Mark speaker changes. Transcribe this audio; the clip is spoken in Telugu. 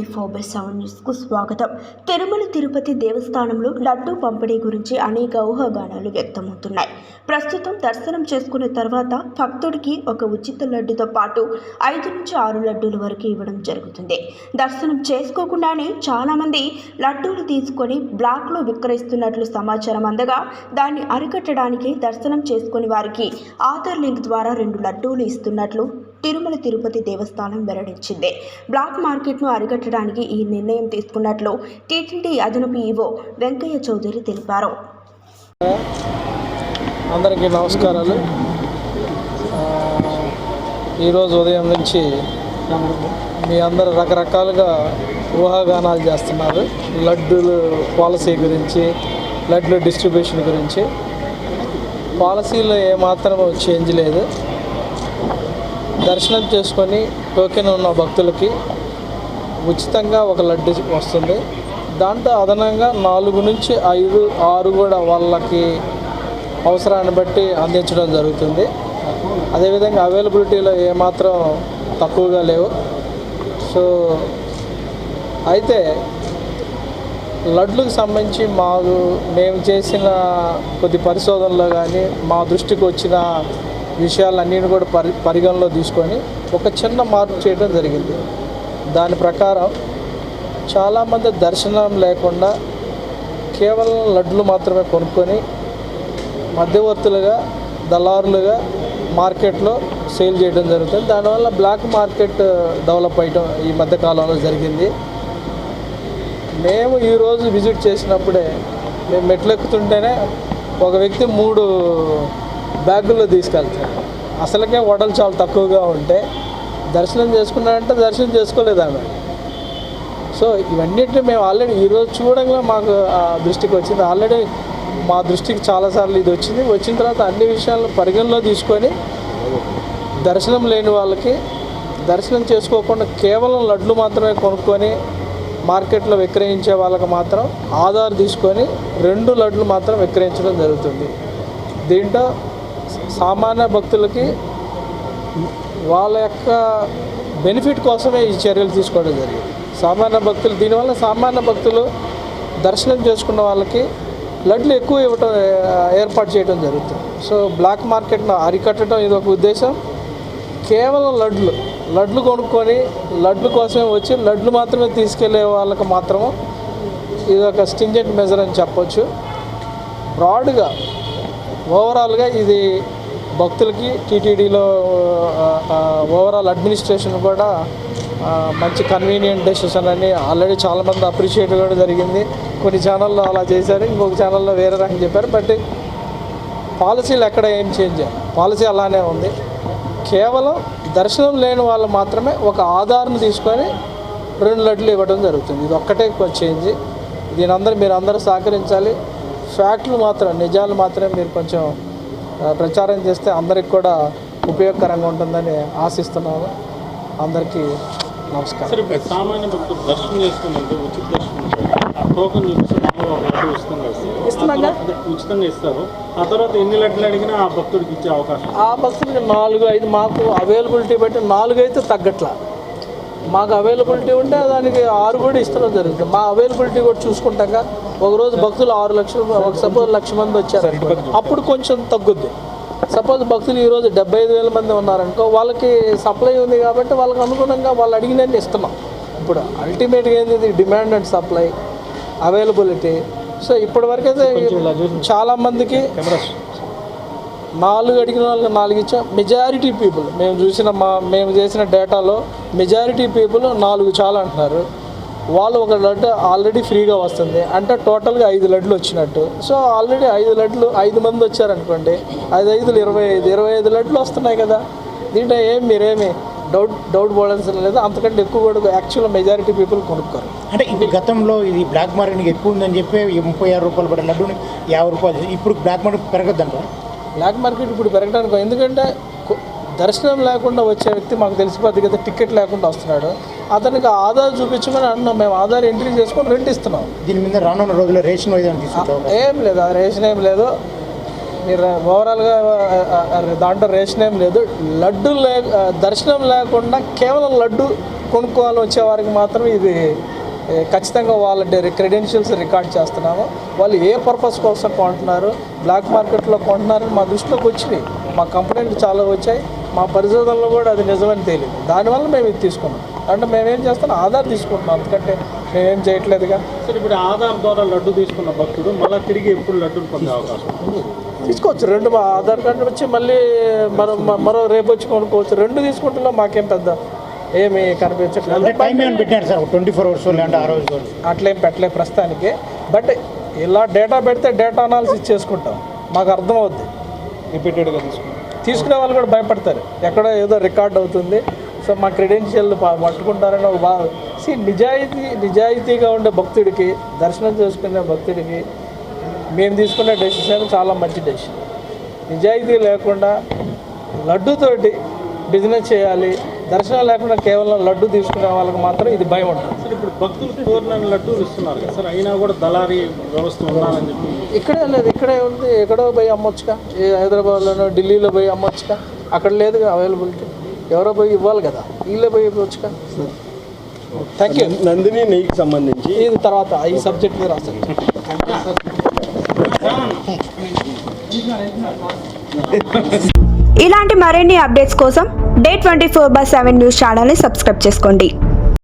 Speaker 1: ట్వంటీ ఫోర్ బై సెవెన్ న్యూస్కు స్వాగతం. తిరుమల తిరుపతి దేవస్థానంలో లడ్డూ పంపిణీ గురించి అనేక ఊహాగానాలు వ్యక్తమవుతున్నాయి. ప్రస్తుతం దర్శనం చేసుకున్న తర్వాత భక్తుడికి ఒక ఉచిత లడ్డుతో పాటు ఐదు నుంచి ఆరు లడ్డూల వరకు ఇవ్వడం జరుగుతుంది. దర్శనం చేసుకోకుండానే చాలామంది లడ్డూలు తీసుకొని బ్లాక్లో విక్రయిస్తున్నట్లు సమాచారం అందగా దాన్ని అరికట్టడానికి దర్శనం చేసుకుని వారికి ఆధార్ లింక్ ద్వారా రెండు లడ్డూలు ఇస్తున్నట్లు తిరుమల తిరుపతి దేవస్థానం వెల్లడించింది. బ్లాక్ మార్కెట్ను అరికట్టడానికి ఈ నిర్ణయం తీసుకున్నట్లు టీటీడీ అదనపు ఈవో వెంకయ్య చౌదరి తెలిపారు.
Speaker 2: అందరికీ నమస్కారాలు. ఈరోజు ఉదయం నుంచి మీ అందరు రకరకాలుగా ఊహాగానాలు చేస్తున్నారు. లడ్డూలు పాలసీ గురించి లడ్డు డిస్ట్రిబ్యూషన్ గురించి. పాలసీలో ఏమాత్రం చేంజ్ లేదు. దర్శనం చేసుకొని టోకెన్ ఉన్న భక్తులకి ఉచితంగా ఒక లడ్డు వస్తుంది. దాంట్లో అదనంగా నాలుగు నుంచి ఐదు ఆరు కూడా వాళ్ళకి అవసరాన్ని బట్టి అందించడం జరుగుతుంది. అదేవిధంగా అవైలబిలిటీలో ఏమాత్రం తక్కువగా లేవు. సో అయితే లడ్లకు సంబంధించి మాకు మేము చేసిన కొద్ది పరిశోధనలో కానీ మా దృష్టికి వచ్చిన విషయాలన్నిటిని కూడా పరి పరిగణలో తీసుకొని ఒక చిన్న మార్పు చేయడం జరిగింది. దాని ప్రకారం చాలామంది దర్శనం లేకుండా కేవలం లడ్లు మాత్రమే కొనుక్కొని మధ్యవర్తులుగా దళారులుగా మార్కెట్లో సేల్ చేయడం జరుగుతుంది. దానివల్ల బ్లాక్ మార్కెట్ డెవలప్ అయ్యడం ఈ మధ్య కాలంలో జరిగింది. మేము ఈరోజు విజిట్ చేసినప్పుడే మేము మెట్లెక్కుతుంటేనే ఒక వ్యక్తి మూడు బ్యాగుల్లో తీసుకెళ్తారు. అసలుకే వడలు చాలా తక్కువగా ఉంటే దర్శనం చేసుకున్నాడంటే దర్శనం చేసుకోలేదు ఆమె సో ఇవన్నిటిని మేము ఆల్రెడీ ఈరోజు చూడంగా మాకు ఆ దృష్టికి వచ్చింది. ఆల్రెడీ మా దృష్టికి చాలాసార్లు ఇది వచ్చింది. వచ్చిన తర్వాత అన్ని విషయాలను పరిగణలో తీసుకొని దర్శనం లేని వాళ్ళకి దర్శనం చేసుకోకుండా కేవలం లడ్లు మాత్రమే కొనుక్కొని మార్కెట్లో విక్రయించే వాళ్ళకి మాత్రం ఆధార్ తీసుకొని రెండు లడ్లు మాత్రం విక్రయించడం జరుగుతుంది. దీంట్లో సామాన్య భక్తులకి వాళ్ళ యొక్క బెనిఫిట్ కోసమే ఈ చర్యలు తీసుకోవడం జరిగింది. సామాన్య భక్తులు దీనివల్ల సామాన్య భక్తులు దర్శనం చేసుకున్న వాళ్ళకి లడ్లు ఎక్కువ ఇవ్వటం ఏర్పాటు చేయడం జరుగుతుంది. సో బ్లాక్ మార్కెట్ను అరికట్టడం ఇది ఒక ఉద్దేశం. కేవలం లడ్లు లడ్లు కొనుక్కొని లడ్లు కోసమే వచ్చి లడ్లు మాత్రమే తీసుకెళ్ళే వాళ్ళకి మాత్రము ఇది ఒక స్టింజెంట్ మెజర్ అని చెప్పొచ్చు. బ్రాడ్గా ఓవరాల్గా ఇది భక్తులకి టీటీడీలో ఓవరాల్ అడ్మినిస్ట్రేషన్ కూడా మంచి కన్వీనియంట్ డెసిషన్ అని ఆల్రెడీ చాలామంది అప్రిషియేట్ కూడా జరిగింది. కొన్ని ఛానల్లో అలా చేశారు ఇంకొక ఛానల్లో వేరే రకం చెప్పారు. బట్ పాలసీలు ఎక్కడ ఏం చేంజ్ పాలసీ అలానే ఉంది. కేవలం దర్శనం లేని వాళ్ళు మాత్రమే ఒక ఆధార్ను తీసుకొని రెండు లడ్లు ఇవ్వడం జరుగుతుంది. ఇది ఒక్కటే చేంజ్ దీని అందరూ మీరు అందరూ సహకరించాలి. ఫ్యాక్ట్లు మాత్రం నిజాలు మాత్రమే మీరు కొంచెం ప్రచారం చేస్తే అందరికి కూడా ఉపయోగకరంగా ఉంటుందని ఆశిస్తున్నాము. అందరికీ నమస్కారం.
Speaker 3: సామాన్య భక్తులు దర్శనం చేసుకున్నందుకు ఉచిత దర్శనం టోకన్ ఉచితంగా ఇస్తారు.
Speaker 2: ఇస్తున్నాగా?
Speaker 3: ఆ తర్వాత అదే ఉచితంగా ఇస్తారు. ఆ తర్వాత ఎన్ని లడ్లు అడిగినా ఆ భక్తుడికి ఇచ్చే అవకాశం
Speaker 2: ఆ నాలుగు ఐదు మాకు అవైలబిలిటీ బట్టి నాలుగు అయితే తగ్గట్లా. మాకు అవైలబిలిటీ ఉంటే దానికి ఆరు కూడా ఇస్తడం జరుగుతుంది. మా అవైలబిలిటీ కూడా చూసుకుంటాక ఒకరోజు భక్తులు ఆరు లక్షలు ఒక సపోజ్ లక్ష మంది వచ్చారు అప్పుడు కొంచెం తగ్గుద్ది. సపోజ్ భక్తులు ఈరోజు డెబ్బై ఐదు వేల మంది ఉన్నారనుకో వాళ్ళకి సప్లై ఉంది కాబట్టి వాళ్ళకి అనుగుణంగా వాళ్ళు అడిగినన్ని ఇస్తున్నాం. ఇప్పుడు అల్టిమేట్గా ఏంది ఇది? Demand and supply availability so ఇప్పటివరకైతే చాలా మందికి నాలుగు అడిగిన వాళ్ళకి నాలుగు ఇచ్చాం. మెజారిటీ పీపుల్ మేము చూసిన మా మేము చేసిన డేటాలో మెజారిటీ పీపుల్ నాలుగు చాలా అంటున్నారు. వాళ్ళు ఒక లడ్డు ఆల్రెడీ ఫ్రీగా వస్తుంది. అంటే టోటల్గా ఐదు లడ్లు వచ్చినట్టు. సో ఆల్రెడీ ఐదు లడ్లు ఐదు మంది వచ్చారనుకోండి ఐదు ఐదులు ఇరవై ఐదు ఇరవై ఐదు లడ్లు వస్తున్నాయి కదా. దీంట్లో ఏం మీరేమి డౌట్ డౌట్ పోవడం లేదు. అంతకంటే ఎక్కువ కూడా యాక్చువల్ మెజారిటీ పీపుల్ కొనుక్కోరు.
Speaker 4: అంటే ఇది గతంలో ఇది బ్లాక్ మార్కెట్ ఎక్కువ ఉందని చెప్పి ముప్పై ఆరు రూపాయలు పడే లడ్డూని యాభై రూపాయలు. ఇప్పుడు బ్లాక్ మార్కెట్ పెరగద్దంట
Speaker 2: బ్లాక్ మార్కెట్ ఇప్పుడు పెరగడానికి ఎందుకంటే దర్శనం లేకుండా వచ్చే వ్యక్తి మాకు తెలిసిపోద్ది కదా టికెట్ లేకుండా వస్తున్నాడు. అతనికి ఆధార్ చూపించమని అన్నాం మేము ఆధార్ ఎంట్రీ చేసుకొని రెంట్ ఇస్తున్నాం.
Speaker 4: దీని మీద రానున్న రోజుల్లో రేషన్
Speaker 2: ఏం లేదు ఆ రేషన్ ఏం లేదు. మీరు ఓవరాల్గా దాంట్లో రేషన్ ఏం లేదు. లడ్డు లే దర్శనం లేకుండా కేవలం లడ్డు కొనుక్కోవాలి వచ్చే వారికి మాత్రం ఇది ఖచ్చితంగా వాళ్ళ క్రెడెన్షియల్స్ రికార్డ్ చేస్తున్నాము. వాళ్ళు ఏ పర్పస్ కోసం కొంటున్నారు బ్లాక్ మార్కెట్లో కొంటున్నారని మా దృష్టిలోకి వచ్చినాయి. మా కంప్లైంట్లు చాలా వచ్చాయి. మా పరిశోధనలో కూడా అది నిజమని తేలింది. దానివల్ల మేము ఇది తీసుకున్నాం. అంటే మేమేం చేస్తాం ఆధార్ తీసుకుంటున్నాం. ఎందుకంటే మేమేం చేయట్లేదుగా.
Speaker 3: సరే ఇప్పుడు ఆధార్ ద్వారా లడ్డు తీసుకున్న భక్తుడు మళ్ళీ తిరిగి ఎప్పుడు లడ్డూలు పొందే అవకాశం
Speaker 2: తీసుకోవచ్చు. రెండు మా ఆధార్ కార్డు వచ్చి మళ్ళీ మరో మరో రేపు వచ్చి కొనుక్కోవచ్చు. రెండు తీసుకుంటున్నా మాకేం పెద్ద ఏమి కనిపించట్లేదు.
Speaker 4: టైం ఏమైనా పెట్టారు సార్? ట్వంటీ ఫోర్ అవర్స్ లేదంటే ఆ రోజు
Speaker 2: అట్లేం పెట్టలేదు ప్రస్తుతానికి. బట్ ఇలా డేటా పెడితే డేటా అనాలిసిస్ చేసుకుంటాం. మాకు అర్థమవుద్ది.
Speaker 3: రిపీటెడ్గా తీసుకున్నాం
Speaker 2: తీసుకునే వాళ్ళు కూడా భయపడతారు. ఎక్కడో ఏదో రికార్డ్ అవుతుంది. సో మా క్రెడెన్షియల్ పట్టుకుంటారని ఒక బాధ సి నిజాయితీ నిజాయితీగా ఉండే భక్తుడికి దర్శనం చేసుకునే భక్తుడికి మేము తీసుకునే డెసిషన్ చాలా మంచి డెసిషన్ నిజాయితీ లేకుండా లడ్డుతోటి బిజినెస్ చేయాలి. దర్శనం లేకుండా కేవలం లడ్డు తీసుకునే వాళ్ళకి మాత్రం ఇది భయం ఉంటుంది.
Speaker 3: సార్ ఇప్పుడు భక్తులు కోరిన లడ్డూలు ఇస్తున్నారు కదా సార్ అయినా కూడా దళారీ వ్యవస్థ ఉండాలని చెప్పి.
Speaker 2: ఇక్కడే లేదు ఇక్కడే ఉంది. ఎక్కడో పోయి అమ్మొచ్చుగా. ఏ హైదరాబాద్లోనో ఢిల్లీలో పోయి అమ్మొచ్చుగా. అక్కడ లేదుగా అవైలబిలిటీ ఎవరో పోయి ఇవ్వాలి కదా. వీళ్ళే పోయి ఇవ్వచ్చుగా. థ్యాంక్ యూ
Speaker 5: నందిని నెయ్యికి సంబంధించి.
Speaker 2: ఇది తర్వాత ఈ సబ్జెక్ట్ మీద రాస్తాను.
Speaker 1: ఇలాంటి మరిన్ని అప్డేట్స్ కోసం day twenty four by seven news ఛానల్ని సబ్స్క్రైబ్ చేసుకోండి.